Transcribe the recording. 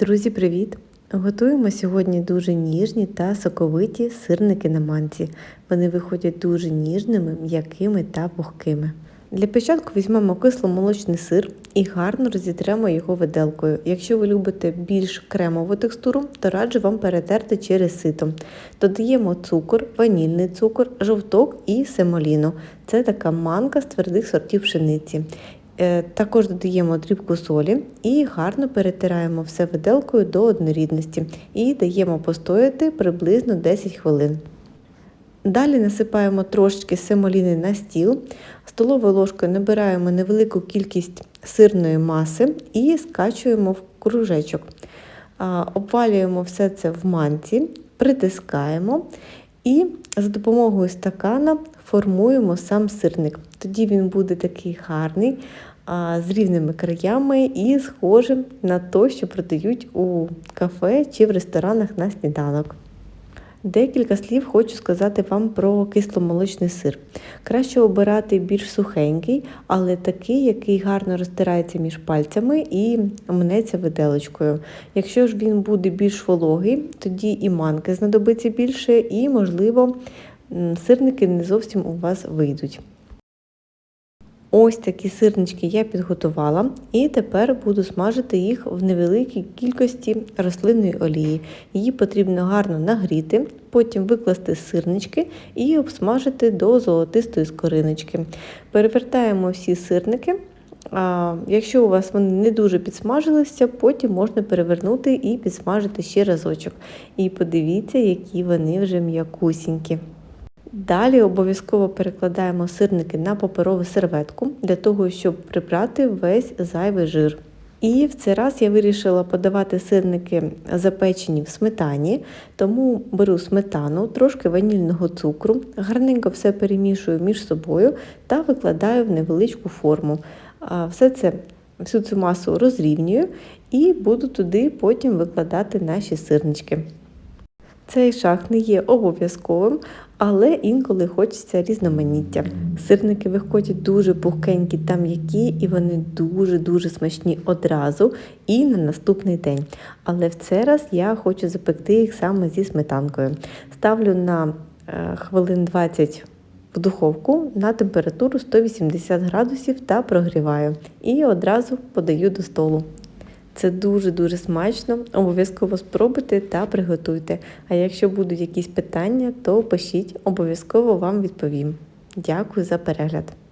Друзі, привіт! Готуємо сьогодні дуже ніжні та соковиті сирники на манці. Вони виходять дуже ніжними, м'якими та пухкими. Для початку візьмемо кисломолочний сир і гарно розітремо його виделкою. Якщо ви любите більш кремову текстуру, то раджу вам перетерти через сито. Додаємо цукор, ванільний цукор, жовток і семоліну. Це така манка з твердих сортів пшениці. Е, Також додаємо дрібку солі і гарно перетираємо все виделкою до однорідності і даємо постояти приблизно 10 хвилин. Далі насипаємо трошечки семоліни на стіл, столовою ложкою набираємо невелику кількість сирної маси і скачуємо в кружечок. Обвалюємо все це в манці, притискаємо і за допомогою стакана формуємо сам сирник. Тоді він буде такий гарний, з рівними краями і схожим на те, що продають у кафе чи в ресторанах на сніданок. Декілька слів хочу сказати вам про кисломолочний сир. Краще обирати більш сухенький, але такий, який гарно розтирається між пальцями і мнеться виделочкою. Якщо ж він буде більш вологий, тоді і манки знадобиться більше, і, можливо, сирники не зовсім у вас вийдуть. Ось такі сирнички я підготувала, і тепер буду смажити їх в невеликій кількості рослинної олії. Її потрібно гарно нагріти, потім викласти сирнички і обсмажити до золотистої скориночки. Перевертаємо всі сирники. Якщо у вас вони не дуже підсмажилися, потім можна перевернути і підсмажити ще разочок. І подивіться, які вони вже м'якусінькі. Далі обов'язково перекладаємо сирники на паперову серветку для того, щоб прибрати весь зайвий жир. І в цей раз я вирішила подавати сирники запечені в сметані, тому беру сметану, трошки ванільного цукру, гарненько все перемішую між собою та викладаю в невеличку форму. Все це, Всю цю масу розрівнюю і буду туди потім викладати наші сирнички. Цей шаг не є обов'язковим, але інколи хочеться різноманіття. Сирники виходять дуже пухкенькі та м'які, і вони дуже-дуже смачні одразу і на наступний день. Але в цей раз я хочу запекти їх саме зі сметанкою. Ставлю на е, хвилин 20 в духовку на температуру 180 градусів та прогріваю. І одразу подаю до столу. Це дуже-дуже смачно. Обов'язково спробуйте та приготуйте. А якщо будуть якісь питання, то пишіть, обов'язково вам відповім. Дякую за перегляд!